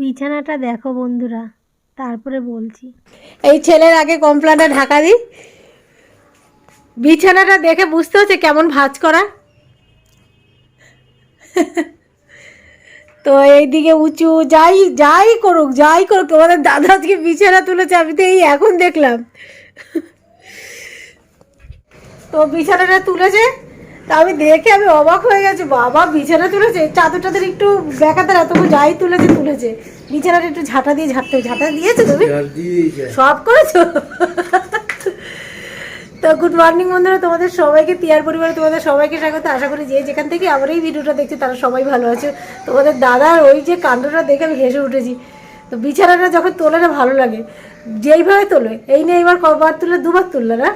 বিছানাটা দেখো বন্ধুরা, তারপরে বলছি। এই ছেলের আগে কমপ্লানটা ঢাকা দিই। বিছানাটা দেখে বুঝতে হচ্ছে কেমন ভাঁজ করা। তো এইদিকে উঁচু, যাই যাই করুক যাই করুক, তোমাদের দাদা আজকে বিছানা তুলেছে, আমি তো এই এখন দেখলাম। তো বিছানাটা তুলেছে তা আমি দেখে আমি অবাক হয়ে গেছি বাবা বিছানা তুলেছে চাদর টাদর একটু না তবু যাই তুলেছে তুলেছে। বিছানাটা একটু ঝাঁটা দিয়ে ঝাঁটতে ঝাঁটা দিয়েছ তুমি? সব করেছ? তো গুড মর্নিং বন্ধুরা তোমাদের সবাইকে তিয়ার পরিবারে তোমাদের সবাইকে স্বাগত। আশা করি যে যেখান থেকে আমার এই ভিডিওটা দেখছে তারা সবাই ভালো আছে। তোমাদের দাদার ওই যে কাণ্ডটা দেখে আমি হেসে উঠেছি। তো বিছানাটা যখন তোলে না ভালো লাগে যেইভাবে তোলে এই নিয়ে এবার কবার তুললে দুবার তুললে না?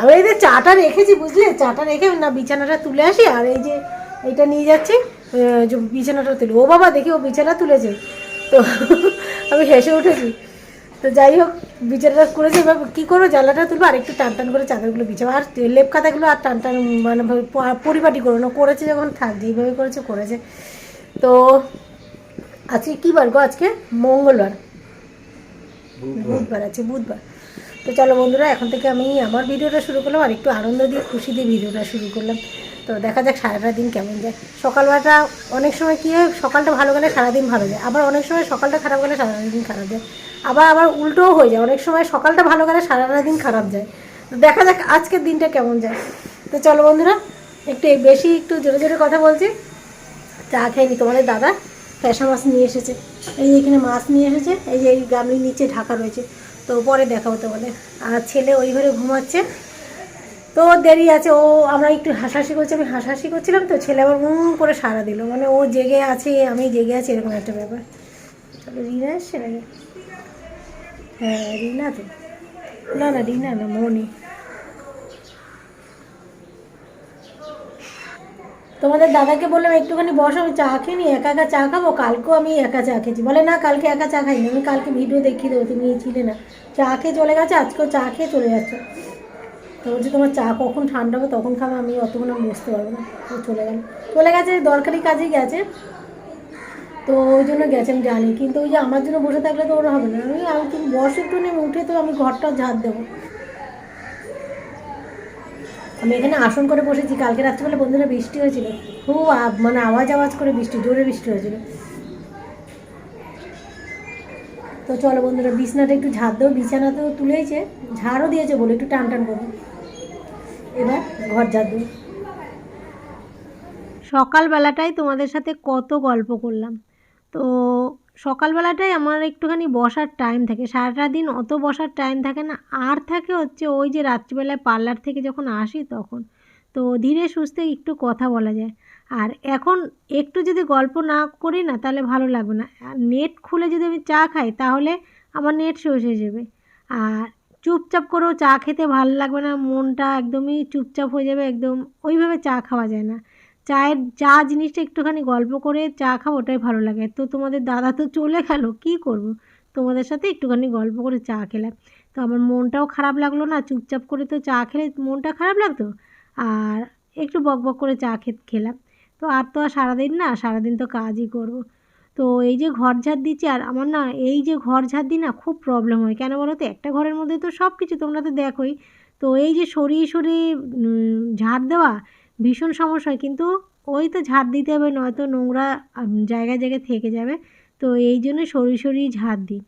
আমি এই যে চাটা রেখেছি বুঝলে? চাটা রেখে না বিছানাটা তুলে আসি আর এই যে এইটা নিয়ে যাচ্ছি যে বিছানাটা তুলে। ও বাবা দেখি ও বিছানা তুলেছে। তো আমি হেসে উঠেছি। তো যাই হোক বিছানাটা করেছে এবার কী করব? জ্বালাটা তুলবো আর একটু টান টান করে চাদরগুলো বিছাবো। আর লেপ খাতাগুলো আর টান টান মানে পরিপাটি করব না। করেছে যখন থাক যেইভাবে করেছে করেছে। তো আজকে কী বার গো? আজকে মঙ্গলবার। বুধবার আছে বুধবার। তো চলো বন্ধুরা, এখন থেকে আমি আমার ভিডিওটা শুরু করলাম আর একটু আনন্দ দিয়ে, খুশি দিয়ে ভিডিওটা শুরু করলাম। তো দেখা যাক সারাটা দিন কেমন যায়। সকালবেলাটা অনেক সময় কী হয়, সকালটা ভালো গেলে সারাদিন ভালো যায়। আবার অনেক সময় সকালটা খারাপ গেলে সারাদিন খারাপ যায়। আবার আবার উল্টোও হয়ে যায়। অনেক সময় সকালটা ভালো গেলে সারাটা দিন খারাপ যায়। তো দেখা যাক আজকের দিনটা কেমন যায়। তো চলো বন্ধুরা, একটু বেশি একটু জোরে জোরে কথা বলছি। চা খাইনি তোমাদের দাদা ফ্যাসা মাছ নিয়ে এসেছে। এই যে এখানে মাছ নিয়ে এসেছে, এই যে এই গামলির নিচে ঢাকা রয়েছে। তো পরে দেখা দেখাবো বলে আর ছেলে ওই ঘরে ঘুমাচ্ছে। তো দেরি আছে, ও আমরা একটু হাসাহাসি করছি, আমি হাসাহাসি করছিলাম তো ছেলে আবার উম করে সারা দিল। মানে ও জেগে আছে, আমি জেগে আছি, এরকম একটা ব্যাপার। তাহলে রিনা এসছে নাকি? হ্যাঁ রিনা তো। না না, রিনা না, মনি। তোমাদের দাদাকে বললাম, একটুখানি বসো, আমি চা খেয়ে নি একা একা চা খাব? কালকেও আমি একা চা খেয়েছি। বলে, না, কালকে একা চা খাইনি, আমি কালকে ভিডিও দেখিয়ে দেবো, তুমি ছিলে না। চা খেয়ে চলে গেছে, আজকেও চা খেয়ে চলে যাচ্ছে। তো বলছি, তোমার চা কখন ঠান্ডা হবে, তখন খাবে, আমি অতক্ষণ আমি বসতে পারব না। তো চলে গেল। চলে গেছে, দরকারি কাজে গেছে। তো ওই জন্য গেছে, আমি জানি। কিন্তু ওই যে আমার জন্য বসে থাকলে তো ওরা হবে না। আমি আমি তুমি বসে, একটু নেই উঠে তো আমি ঘরটা ঝাড় দেবো। আমি এখানে আসন করে বসেছি, কালকে রাত্রিবেলা বন্ধুরা বৃষ্টি হয়েছিল, খুব মানে আওয়াজ আওয়াজ করে বৃষ্টি, জোরে বৃষ্টি হয়েছিল। তো চলো বন্ধুরা, বিছনাটা একটু ঝাড় দেবো বিছানা তো তুলেইছে, ঝাড়ও দিয়েছে বলে একটু টান টান করব এবার ঘর ঝাড় দেবো সকালবেলাটাই তোমাদের সাথে কত গল্প করলাম। তো সকালবেলাটাই আমার একটুখানি বসার টাইম থাকে। সারাটা দিন অত বসার টাইম থাকে না। আর থাকে হচ্ছে ওই যে রাত্রিবেলায় পার্লার থেকে যখন আসি তখন। তো ধীরে সুস্থে একটু কথা বলা যায়। আর এখন একটু যদি গল্প না করি না তাহলে ভালো লাগবে না। নেট খুলে যদি আমি চা খাই তাহলে আমার নেট শেষ হয়ে যাবে। আর চুপচাপ করেও চা খেতে ভালো লাগবে না। মনটা একদমই চুপচাপ হয়ে যাবে। একদম ওইভাবে চা খাওয়া যায় না। চায়ের, চা জিনিসটা একটুখানি গল্প করে চা খাব, ওটাই ভালো লাগে। তো তোমাদের দাদা তো চলে গেল, কী করব? তোমাদের সাথে একটুখানি গল্প করে চা খেলাম। তো আমার মনটাও খারাপ লাগল না, চুপচাপ করে তো চা খেলে মনটা খারাপ লাগতো? আর একটু বক বক করে চা খেলাম। তো আর তো আর সারাদিন না, সারাদিন তো কাজই করব। তো এই যে ঘর ঝাড় দিচ্ছি, আর আমার না এই যে ঘর ঝাড় দিই না খুব প্রবলেম হয়। কেন বলো তো? একটা ঘরের মধ্যে তো সব কিছু তোমরা তো দেখোই। তো এই যে সরিয়ে সরিয়ে ঝাড় দেওয়া ভীষণ সমস্যা হয়। কিন্তু ওই তো ঝাড় দিতে হবে, নয়তো নোংরা জায়গায় জায়গায় থেকে যাবে। তো এই জন্য সরিয়ে সরিয়ে ঝাড় দিই।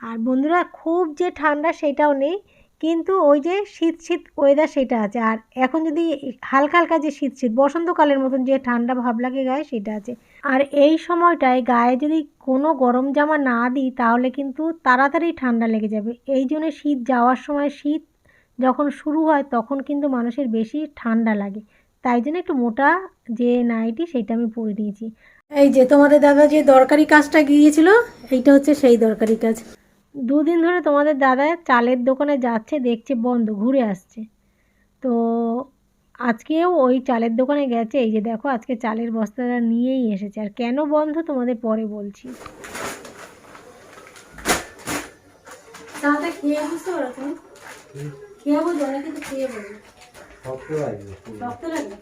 আর বন্ধুরা, খুব যে ঠান্ডা সেটাও নেই, কিন্তু ওই যে শীত শীত ওয়েদার সেটা আছে। আর এখন যদি হালকা হালকা যে শীত শীত, বসন্তকালের মতন যে ঠান্ডা ভাব লাগে গায়ে, সেটা আছে। আর এই সময়টায় গায়ে যদি কোনো গরম জামা না দিই, তাহলে কিন্তু তাড়াতাড়ি ঠান্ডা লেগে যাবে। এই জন্য শীত যাওয়ার সময় শীত যখন শুরু হয়, তখন কিন্তু মানুষের বেশি ঠান্ডা লাগে। তাই জন্য একটু মোটা যে নাইটি সেটা আমি পরে নিয়েছি এই যে তোমাদের দাদা যে দরকারি কাজটা গিয়েছিল এইটা হচ্ছে সেই দরকারি কাজ। দুদিন ধরে তোমাদের দাদা চালের দোকানে যাচ্ছে দেখছে বন্ধ ঘুরে আসছে। তো আজকেও ওই চালের দোকানে গেছে এই যে দেখো আজকে চালের বস্তাটা নিয়েই এসেছে। আর কেন বন্ধ তোমাদের পরে বলছি। খেয়ে বুঝতে পারো তুমি খেয়ে শক্ত লাগবে শক্ত লাগে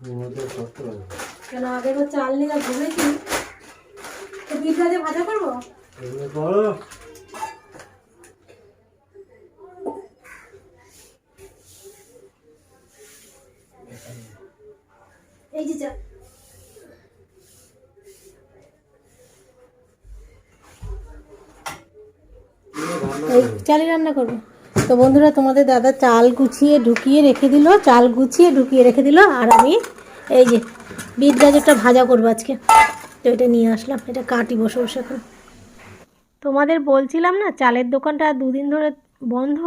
পুরোটা শক্ত লাগবে। কেন চাল নিয়ে গাজে ভাজা করব? এগুলো করো। এই যে চা। এই চালে রান্না করব। তো বন্ধুরা, তোমাদের দাদা চাল গুছিয়ে ঢুকিয়ে রেখে দিল, চাল গুছিয়ে ঢুকিয়ে রেখে দিল, আর আমি এই যে বিট গাজরটা ভাজা করব আজকে। তো এটা নিয়ে আসলাম, এটা কাটি বসে বসে এখন। তোমাদের বলছিলাম না, চালের দোকানটা দুদিন ধরে বন্ধ,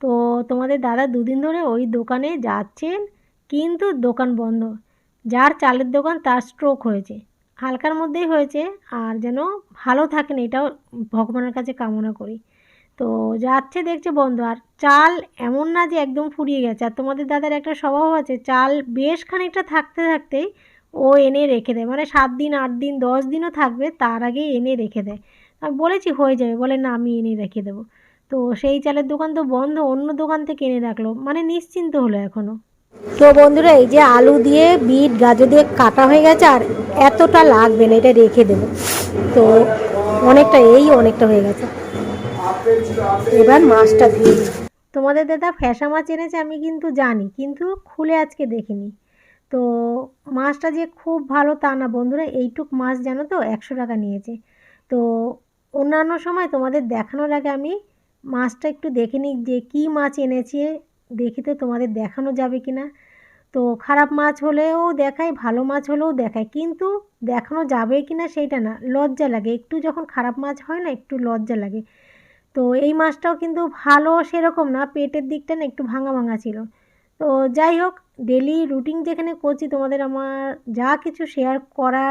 তো তোমাদের দাদা দুদিন ধরে ওই দোকানে যাচ্ছেন, কিন্তু দোকান বন্ধ। যার চালের দোকান তার স্ট্রোক হয়েছে। হালকার মধ্যেই হয়েছে, আর যেন ভালো থাকেন এটাও ভগবানের কাছে কামনা করি। তো যাচ্ছে দেখছে বন্ধ। আর চাল এমন না যে একদম ফুরিয়ে গেছে। আর তোমাদের দাদার একটা স্বভাব আছে, চাল বেশ খানিকটা থাকতে থাকতেই ও এনে রেখে দেয়। মানে সাত দিন, আট দিন, দশ দিনও থাকবে, তার আগে এনে রেখে দেয়। আমি বলেছি, হয়ে যাবে। বলে, না, আমি এনে রেখে দেবো। তো সেই চালের দোকান তো বন্ধ, অন্য দোকান থেকে এনে রাখল। মানে নিশ্চিন্ত হলো এখনও তো বন্ধুরা, এই যে আলু দিয়ে বিট, গাজর দিয়ে কাটা হয়ে গেছে, আর এতটা লাগবে না, এটা রেখে দেবো। তো অনেকটা, এই অনেকটা হয়ে গেছে। এবার মাছটা দিয়ে। তোমাদের দাদা ফ্যাসা মাছ এনেছে আমি কিন্তু জানি, কিন্তু খুলে আজকে দেখিনি। তো মাছটা যে খুব ভালো তা না বন্ধুরা, এইটুক মাছ জানো তো, একশো টাকা নিয়েছে। তো অন্যান্য সময় তোমাদের দেখানোর আগে আমি মাছটা একটু দেখে নিই যে কী মাছ এনেছে, দেখি তো তোমাদের দেখানো যাবে কি না তো খারাপ মাছ হলেও দেখায়, ভালো মাছ হলেও দেখায়, কিন্তু দেখানো যাবে কি না সেইটা না, লজ্জা লাগে। একটু যখন খারাপ মাছ হয় না, একটু লজ্জা লাগে। তো এই মাছটাও কিন্তু ভালো সেরকম না, পেটের দিকটা না একটু ভাঙা ভাঙা ছিল। তো যাই হোক ডেলি রুটিন যেখানে করছি তোমাদের আমার যা কিছু শেয়ার করা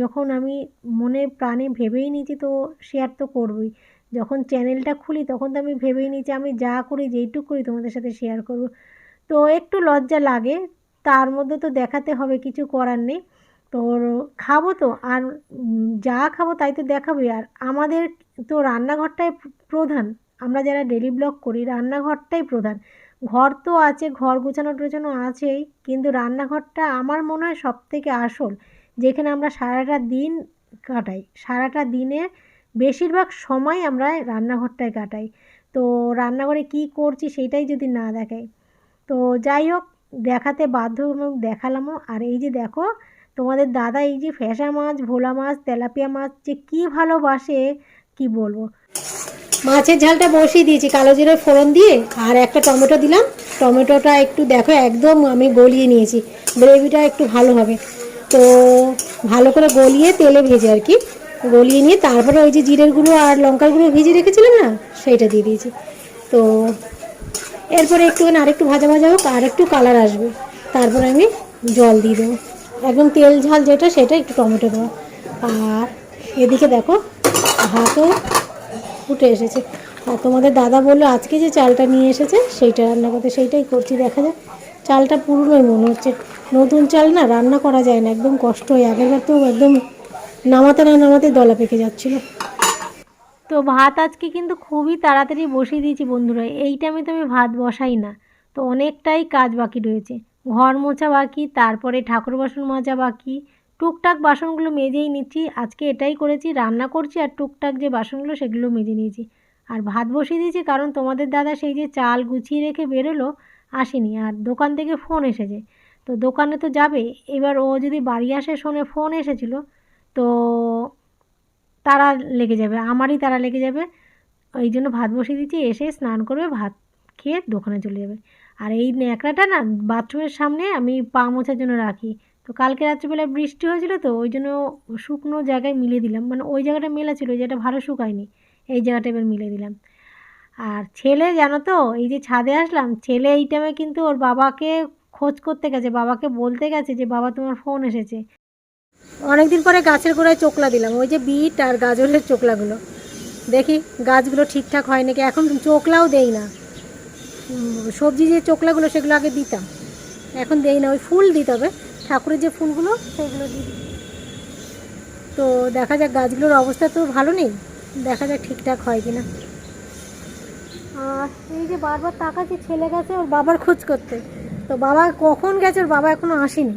যখন আমি মনে প্রাণে ভেবেই নিয়েছি তো শেয়ার তো করবই। যখন চ্যানেলটা খুলি তখন তো আমি ভেবেই নিয়েছি আমি যা করি যেইটুক করি তোমাদের সাথে শেয়ার করব। তো একটু লজ্জা লাগে, তার মধ্যে তো দেখাতে হবে, কিছু করার নেই। তো খাব তো। আর যা খাব তাই তো দেখাবোই। আর আমাদের তো রান্নাঘরটাই প্রধান। আমরা যারা ডেলি ব্লগ করি, রান্নাঘরটাই প্রধান। ঘর তো আছে, ঘর গোছানো টোছানো আছেই, কিন্তু রান্নাঘরটা আমার মনে হয় সব থেকে আসল। যেখানে আমরা সারাটা দিন কাটাই। সারাটা দিনে বেশিরভাগ সময় আমরা রান্নাঘরটায় কাটাই। তো রান্নাঘরে কী করছি সেটাই যদি না দেখাই। তো যাই হোক, দেখাতে বাধ্য দেখালামও। আর এই যে দেখো তোমাদের দাদা এই যে ফ্যাসা মাছ, ভোলা মাছ, তেলাপিয়া মাছ যে কী ভালোবাসে, কি বলব? মাছের ঝালটা বসিয়ে দিয়েছি, কালো জিরে ফোড়ন দিয়ে, আর একটা টমেটো দিলাম। টমেটোটা একটু দেখো, একদম আমি গলিয়ে নিয়েছি। গ্রেভিটা একটু ভালো হবে। তো ভালো করে গলিয়ে তেলে ভেজে আর কি। গলিয়ে নিয়ে তারপরে ওই যে জিরের গুঁড়ো আর লঙ্কার গুঁড়ো ভেজে রেখেছিলাম না, সেইটা দিয়ে দিয়েছি। তো এরপরে একটুখানি আরেকটু ভাজা ভাজা হোক আর একটু কালার আসবে। তারপরে আমি জল দিয়ে দেবো। একদম তেল ঝাল যেটা সেটা একটু টমেটো দেবো। আর এদিকে দেখো, ভাতও ফুটে এসেছে। আর তোমাদের দাদা বলল, আজকে যে চালটা নিয়ে এসেছে, সেইটা রান্না করতে, সেইটাই করছি, দেখা যাক। চালটা পুরনোই মনে হচ্ছে। নতুন চাল না, রান্না করা যায় না, একদম কষ্ট হয়, আগেরবার তো একদম নামাতে না নামাতে দলা পেকে যাচ্ছিল। তো ভাত আজকে কিন্তু খুবই তাড়াতাড়ি বসিয়ে দিয়েছি বন্ধুরা, এই টাইমে তো আমি ভাত বসাই না। তো অনেকটাই কাজ বাকি রয়েছে। ঘর মোছা বাকি, তারপরে ঠাকুর বাসন মাজা বাকি। টুকটাক বাসনগুলো মেজেই নিচ্ছি। আজকে এটাই করেছি, রান্না করছি আর টুকটাক যে বাসনগুলো সেগুলো মেজে নিয়েছি। আর ভাত বসিয়ে দিয়েছি কারণ তোমাদের দাদা সেই যে চাল গুছিয়ে রেখে বেরোলো, আসেনি। আর দোকান থেকে ফোন এসেছে। তো দোকানে তো যাবে। এবার ও যদি বাড়ি আসে, শোনে ফোন এসেছিল, তো তারা লেগে যাবে, আমারই তারা লেগে যাবে। ওই জন্য ভাত বসিয়ে দিচ্ছি, এসে স্নান করবে, ভাত খেয়ে দোকানে চলে যাবে। আর এই ন্যাকড়াটা না বাথরুমের সামনে আমি পা মোছার জন্য রাখি। তো কালকে রাত্রিবেলায় বৃষ্টি হয়েছিল তো, ওই জন্য শুকনো জায়গায় মিলিয়ে দিলাম। মানে ওই জায়গাটা মেলা ছিল, ওই জায়গাটা ভালো শুকায়নি, এই জায়গাটা এবার মিলিয়ে দিলাম। আর ছেলে জানো তো, এই যে ছাদে আসলাম, ছেলে এই টাইমে কিন্তু ওর বাবাকে খোঁজ করতে গেছে, বাবাকে বলতে গেছে যে, বাবা, তোমার ফোন এসেছে। অনেকদিন পরে গাছের গোড়ায় চোকলা দিলাম, ওই যে বিট আর গাজরের চোকলাগুলো। দেখি গাছগুলো ঠিকঠাক হয় নাকি? এখন চোকলাও দেই না। সবজি যে চোকলাগুলো, সেগুলো আগে দিতাম। এখন দেই না, ওই ফুল দিতে হবে। ঠাকুরের যে ফুলগুলো, সেগুলো দিই। তো দেখা যাক, গাছগুলোর অবস্থা তো ভালো নেই। দেখা যাক ঠিকঠাক হয় কি না আর এই যে বারবার তাকাচ্ছি, ছেলে গেছে ওর বাবার খোঁজ করতে। তো বাবা কখন গেছে, ওর বাবা এখনও আসেনি।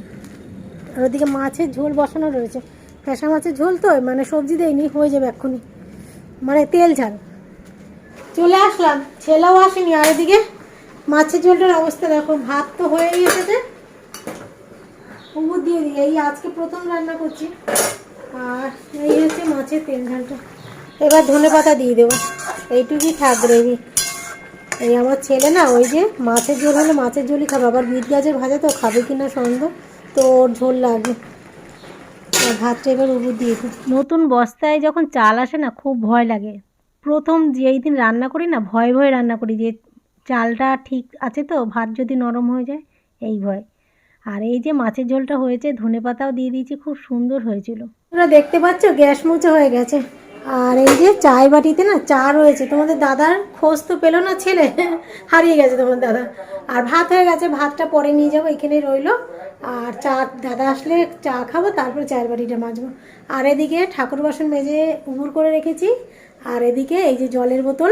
আর ওদিকে মাছের ঝোল বসানো রয়েছে। ফ্যাসা মাছের ঝোল তো মানে সবজি দেয়নি, হয়ে যাবে এক্ষুনি। মানে তেল ঝাল। চলে আসলাম, ছেলেও আসেনি, আর এদিকে মাছের ঝোলটার অবস্থা দেখো, ভাত তো হয়েই এসেছে। উবুর দিয়ে দিই, এই আজকে প্রথম রান্না করছি। আর এই হচ্ছে মাছের তেল ঝালটা। এবার ধনে পাতা দিয়ে দেবো। এইটুকুই থাক গ্রেভি এই আমার ছেলে না, ওই যে মাছের ঝোল হলে মাছের ঝোলই খাবে। আবার বিট গাছের ভাজা তো খাবে কি না সন্দেহ, তো ওর ঝোল লাগবে। ভাতটা এবার উবুর দিয়েছি নতুন বস্তায় যখন চাল আসে না, খুব ভয় লাগে। প্রথম যেই দিন রান্না করি না, ভয় ভয়ে রান্না করি যে চালটা ঠিক আছে তো? ভাত যদি নরম হয়ে যায়, এই ভয়। আর এই যে মাছের ঝোলটা হয়েছে, ধনে পাতাও দিয়ে দিয়েছি, খুব সুন্দর হয়েছিল। তোমরা দেখতে পাচ্ছ, গ্যাস মুছে হয়ে গেছে। আর এই যে চায় বাটিতে না চা রয়েছে, তোমাদের দাদার খোঁজ তো পেল না ছেলে, হারিয়ে গেছে তোমার দাদা। আর ভাত হয়ে গেছে, ভাতটা পরে নিয়ে যাব, এখানে রইল। আর চা, দাদা আসলে চা খাব, তারপরে চায়ের বাটিটা মাজবো। আর এদিকে ঠাকুর বাসন মেজে উবুর করে রেখেছি। আর এদিকে এই যে জলের বোতল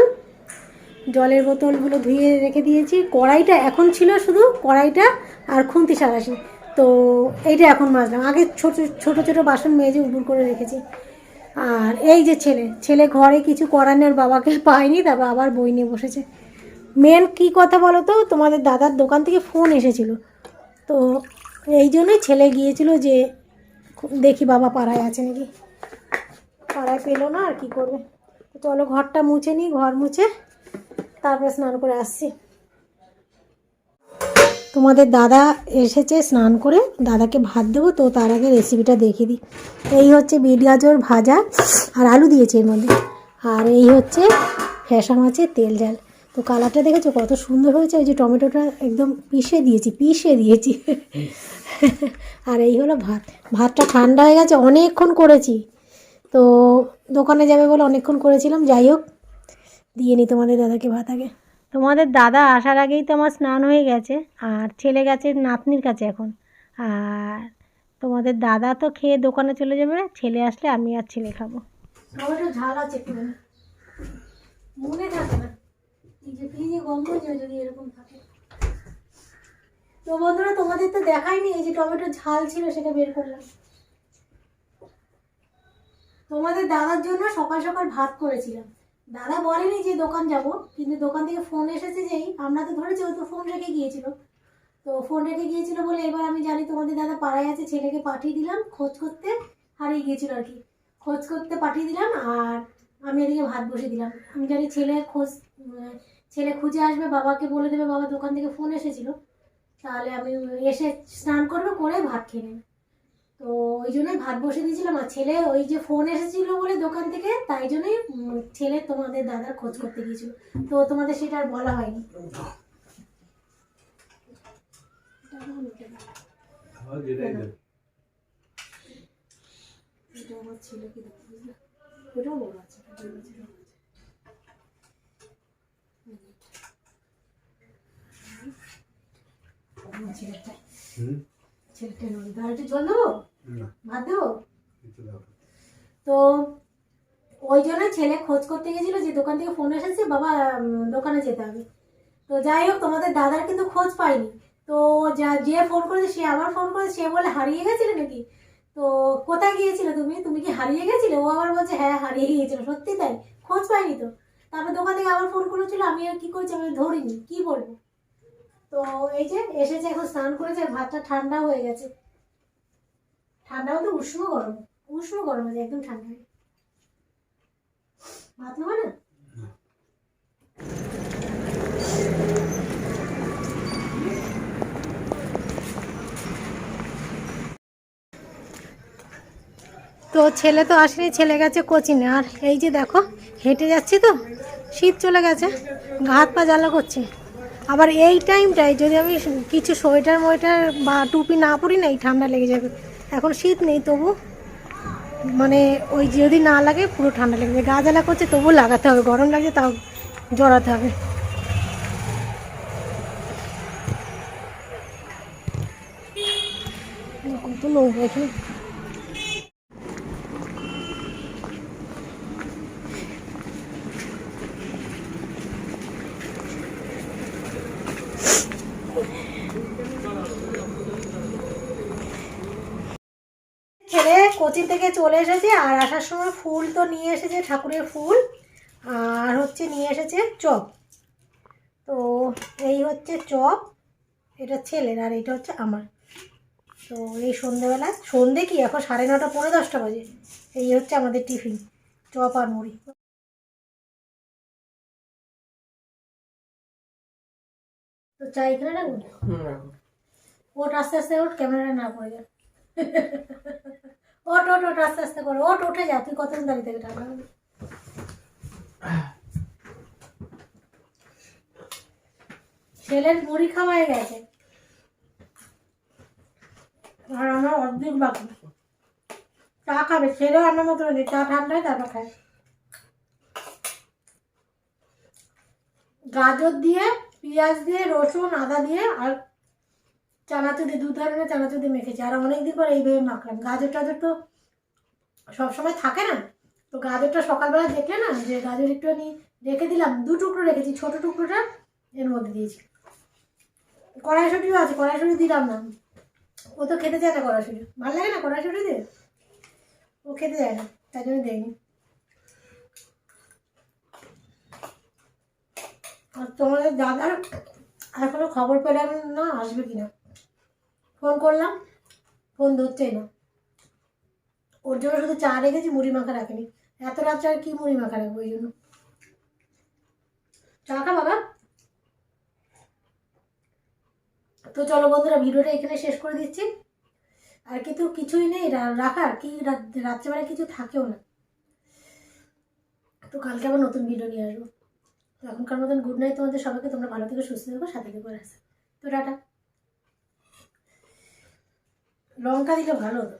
জলের বোতলগুলো ধুয়ে রেখে দিয়েছি। কড়াইটা এখন ছিল শুধু কড়াইটা আর খুন্তি সারাশি তো এইটা এখন মাজলাম। আগে ছোট ছোট, ছোটো বাসন মেজে উবুর করে রেখেছি। আর এই যে ছেলে ছেলে ঘরে কিছু ওর বাবাকে পায়নি তারপর আবার বই নিয়ে বসেছে। মেন কি কথা বলো তো তোমাদের দাদার দোকান থেকে ফোন এসেছিল। তো এই জন্যই ছেলে গিয়েছিল যে, দেখি বাবা পাড়ায় আছে নাকি। পাড়ায় পেল না, আর কি করবে? চলো ঘরটা মুছে নিই, ঘর মুছে তারপরে স্নান করে আসছি। তোমাদের দাদা এসেছে স্নান করে, দাদাকে ভাত দেবো, তো তার আগে রেসিপিটা দেখিয়ে দিই। এই হচ্ছে বিট গাজর ভাজা আর আলু দিয়েছে এর মধ্যে। আর এই হচ্ছে ফ্যাসা মাছের তেল জাল তো কালারটা দেখেছ? কত সুন্দর হয়েছে। ওই যে টমেটোটা একদম পিষে দিয়েছি পিষে দিয়েছি। আর এই হলো ভাত। ভাতটা ঠান্ডা হয়ে গেছে, অনেকক্ষণ করেছি। তো দোকানে যাবে বলে অনেকক্ষণ করেছিলাম। যাই হোক দিয়ে নি তোমাদের দাদাকে ভাত আগে। তোমাদের দাদা আসার আগেই তো আমার স্নান হয়ে গেছে আর ছেলে গেছে নাতনির কাছে এখন। আর তোমাদের দাদা তো খেয়ে দোকানে চলে যাবে ছেলে আসলে আমি আর ছেলে খাব। ঝাল আছে একটু মনে থাকে না এই যে ফ্রিজে গন্ধ যদি এরকম থাকে। তো বন্ধুরা তোমাদের তো দেখাইনি এই যে টমেটো ঝাল ছিল সেটা বের করলাম। তোমাদের দাদার জন্য সকাল সকাল ভাত করেছিলাম। দাদা বলেনি যে দোকান যাব, কিন্তু দোকান থেকে ফোন এসেছে যেই, আমরা তো ধরেছি ও তো ফোন রেখে গিয়েছিল। তো ফোন রেখে গিয়েছিল বলে এবার আমি জানি তোমাদের দাদা পাড়ায় আছে, ছেলেকে পাঠিয়ে দিলাম খোঁজ করতে, হারিয়ে গিয়েছিল আর কি। খোঁজ করতে পাঠিয়ে দিলাম আর আমি এদিকে ভাত বসে দিলাম। আমি জানি ছেলে খোঁজ, ছেলে খুঁজে আসবে, বাবাকে বলে দেবে, বাবা দোকান থেকে ফোন এসেছিল। তাহলে আমি এসে স্নান করবে, করে ভাত খেয়ে নেবে। তো ওই জন্যই ভাত বসে দিয়েছিলাম। আর ছেলে ওই যে ফোন এসেছিল বলে দোকান থেকে তাই জন্যই ছেলে তোমাদের দাদার খোঁজ করতে গিয়েছিল। তো তোমাদের সেটা আর বলা হয়নি। আমার ছেলেটা? ছেলেটা নড়ি জল দেবো? ভাত দেবো। তো ওই জন্য ছেলে খোঁজ করতে গেছিল যে দোকান থেকে ফোন এসেছে বাবা দোকানে যেতে হবে। তো যাই হোক তোমাদের দাদার কিন্তু খোঁজ পাইনি। তো যা যে ফোন করেছে সে আবার ফোন করে সে বলে হারিয়ে গেছিলে নাকি? তো কোথায় গিয়েছিলে তুমি? তুমি কি হারিয়ে গেছিলে? ও আবার বলছে হ্যাঁ হারিয়ে গিয়েছিল সত্যি তাই। খোঁজ পাইনি তো। তারপর দোকান থেকে আবার ফোন করেছিল আমি আর কি করছি? আমি ধরিনি। কি বলব? তো এই যে এসেছে, এখন স্নান করেছে, ভাতটা ঠান্ডা হয়ে গেছে। ঠান্ডা বলতে উষ্ণ গরম উষ্ণ গরম আছে, একদম ঠান্ডা হয়ে ভাত নেবে না? তো ছেলে তো আসেনি, ছেলে গেছে কোচিনে। আর এই যে দেখো, হেঁটে যাচ্ছি তো, শীত চলে গেছে হাত পা জ্বালা করছে। আবার এই টাইমটায় যদি আমি কিছু সোয়েটার মোয়েটার বা টুপি না পরি না, এই ঠান্ডা লেগে যাবে। এখন শীত নেই, তবু মানে ওই যদি না লাগে, পুরো ঠান্ডা লেগে যাবে। গা জ্বালা করছে, তবু লাগাতে হবে। গরম লাগছে, তাও জড়াতে হবে। কত নোংরা এখানে? ছেলে কোচিং থেকে চলে এসেছি আর আসার সময় ফুল তো নিয়ে এসেছে ঠাকুরের ফুল। আর হচ্ছে নিয়ে এসেছে চপ। তো এই হচ্ছে চপ এটা ছেলের আর এটা হচ্ছে আমার। তো এই সন্ধেবেলা সন্ধে কি? এখন সাড়ে নটা পৌনে দশটা বাজে। এই হচ্ছে আমাদের টিফিন চপ আর মুড়ি। তো চা এখানে রাখব ওট আস্তে আস্তে ওট ক্যামেরাটা না পড়ে যায় ওট ওট ওট আস্তে আস্তে করে। ওট উঠে যা, তুই কতদিন দাঁড়িয়ে থেকে টাকা ছেলের মুড়ি খাওয়াই গেছে। আর আমার অর্ধেক বাকি। চা খাবে, ছেলেও আমার মতো নেই চা ঠান্ডায় তারপর খায়। গাজর দিয়ে, পেঁয়াজ দিয়ে, রসুন, আদা দিয়ে, আর চানাচুর দু ধরনের চানাচুর মেখেছি। আর অনেকদিন পর এইভাবে মাখলাম। গাজর টাজর তো সবসময় থাকে না? তো গাজরটা সকালবেলা দেখলে না, যে গাজর একটুখানি রেখে দিলাম, দু টুকরো রেখেছি, ছোট টুকরোটা এর মধ্যে দিয়েছি। কড়াইশুটিও আছে, কড়াইশুটি দিলাম না। ও তো খেতে চায় না কড়াইশুটি। ভালো লাগে না কড়াইশুটি দিয়ে? ও খেতে যায় না, তাই জন্য দেয়নি। আর তোমাদের দাদার আর এখনও খবর পেলাম না? আসবে কিনা? ফোন করলাম, ফোন ধরছেই না। ওর জন্য শুধু চা রেখেছি, মুড়ি মাখা রাখিনি। এত রাত্রে আর কি মুড়ি মাখা রাখব ওই জন্য? চা খা বাবা। তো চলো বন্ধুরা, ভিডিওটা এখানে শেষ করে দিচ্ছি। আর কিন্তু কিছুই নেই রাখার কি রাত- রাত্রেবেলা কিছু থাকেও না। তো কালকে আবার নতুন ভিডিও নিয়ে আসব। তো এখনকার মতন গুড নাইট তোমাদের সবাইকে, তোমরা ভালো থেকে, সুস্থ থেকো, সাথে থেকে আসে তো টাটা। লঙ্কা দিলে ভালো হতো